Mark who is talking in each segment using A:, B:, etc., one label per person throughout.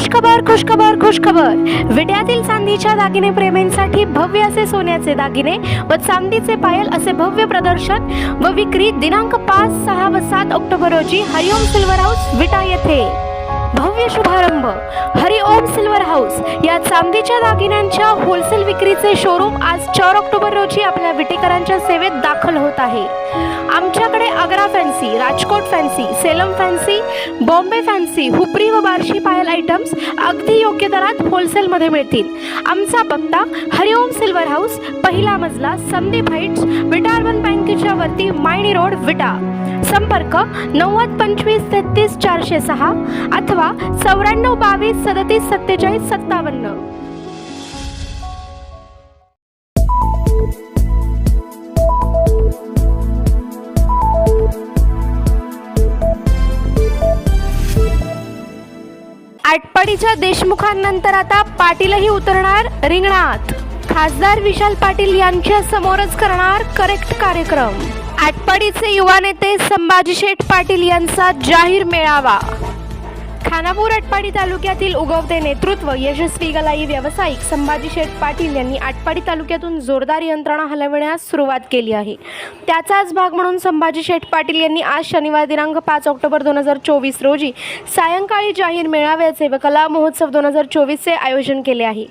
A: खुशखबर खुशखबर खुशखबर. विड्यातील चांदीच्या दागिने प्रेमींसाठी भव्य असे सोन्याचे दागिने व चांदीचे पायल असे भव्य प्रदर्शन व विक्री दिनांक पाच सहा व सात ऑक्टोबर रोजी हरिओम सिल्वर हाऊस विटा येथे. भव्य शुभारंभ. हरिओम सिल्वर हाऊस या चांदीच्या दागिन्यांच्या होलसेल विक्रीचे शोरूम आज चार ऑक्टोबर रोजी आपल्या विटेकरांच्या सेवेत दाखल होत आहे. Fancy Rajkot fancy Salem fancy Bombay fancy Hupari व बार्शी पायल आयटम्स अगदी योग्य दरात होलसेलमध्ये मिळतील. आमचा पत्ता हरिओम सिल्वर हाऊस पहिला मजला संदीप हाईट्स विटारवन बँकेच्या वरती मायणी रोड विटा. संपर्क नव्वद पंचवीस तेहतीस चारशे सहा अथवा चौऱ्याण्णव बावीस सदतीस सत्तेचाळीस सत्तावन्न. आटपाडीच्या देशमुखांनंतर आता पाटीलही उतरणार रिंगणात. खासदार विशाल पाटील यांच्या समोरच करणार करेक्ट कार्यक्रम. आटपाडीचे युवा नेते संभाजी शेठ पाटील यांचा जाहीर मेळावा. खानापूर आटपाडी तालुक्यातील उगवते नेतृत्व यशस्वी गलाई व्यावसायिक संभाजी शेठ पाटील यांनी आटपाडी तालुक्यातून जोरदार यंत्रणा हलविण्यास सुरुवात केली आहे. त्याचाच भाग म्हणून संभाजी शेठ पाटील यांनी आज शनिवार दिनांक पाच ऑक्टोबर दोन हजार चोवीस रोजी सायंकाळी जाहीर मेळाव्याचे व कला महोत्सव दोन हजार चोवीसचे आयोजन केले आहे.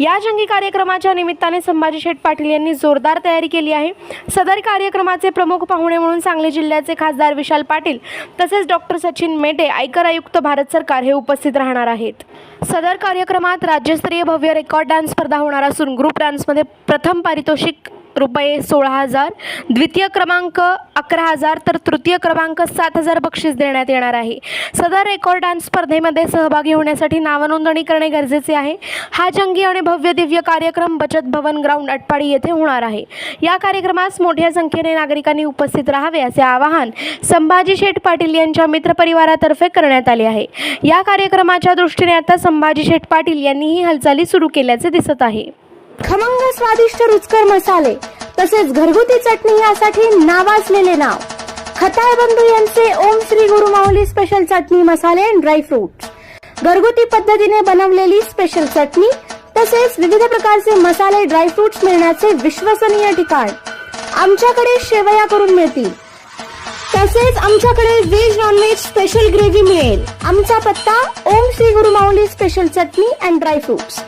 A: या जंगी कार्यक्रमाच्या निमित्ताने संभाजी शेठ पाटील यांनी जोरदार तयारी केली आहे. सदर कार्यक्रमाचे प्रमुख पाहुणे म्हणून सांगली जिल्ह्याचे खासदार विशाल पाटील तसेच डॉक्टर सचिन मेटे आयकर आयुक्त भारत सरकार हे उपस्थित राहणार आहेत. सदर कार्यक्रमात राज्यस्तरीय भव्य रेकॉर्ड डान्स स्पर्धा होणार असून ग्रुप डान्समध्ये प्रथम पारितोषिक रुपये सोळा हजार. द्वितीय क्रमांक अकरा हजार. तर तृतीय क्रमांक सात हजार बक्षीस देण्यात येणार आहे. सदर रेकॉर्ड डान्स स्पर्धेमध्ये सहभागी होण्यासाठी नावनोंदणी करणे गरजेचे आहे. हा जंगी आणि भव्य दिव्य कार्यक्रम बचत भवन ग्राउंड अटपाडी येथे होणार आहे. या कार्यक्रमास मोठ्या संख्येने नागरिकांनी उपस्थित राहावे असे आवाहन संभाजी शेठ पाटील यांच्या मित्रपरिवारातर्फे करण्यात आले आहे. या कार्यक्रमाच्या दृष्टीने आता संभाजी शेठ पाटील यांनीही हालचाली सुरू केल्याचे दिसत आहे.
B: खमंग स्वादिष्ट रुचकर मसाले तसेच घरगुती चटणी यासाठी नावाजलेले नाव. खताळ बंधू यांचे ओम श्री गुरु माऊली स्पेशल चटणी मसाले अँड ड्रायफ्रुट घरगुती पद्धतीने बनवलेली स्पेशल चटणी तसेच विविध प्रकारचे मसाले ड्रायफ्रुट्स मिळण्याचे विश्वसनीय ठिकाण. आमच्याकडे शेवया करून मिळतील. तसेच आमच्याकडे व्हेज नॉनव्हेज स्पेशल ग्रेव्ही मिळेल. आमचा पत्ता Om Shri Guru Mauli special chutney and dry fruits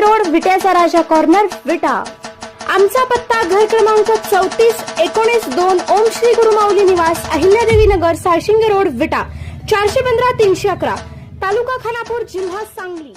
B: road विट्याचा राजा कॉर्नर विटा. आमचा पत्ता घर क्रमांक चौतीस एकोणीस दोन ओम श्री गुरु माऊली निवास अहिल्यादेवी नगर साळशिंगे रोड विटा. चारशे पंधरा तीनशे अकरा. तालुका खानापूर जिल्हा सांगली.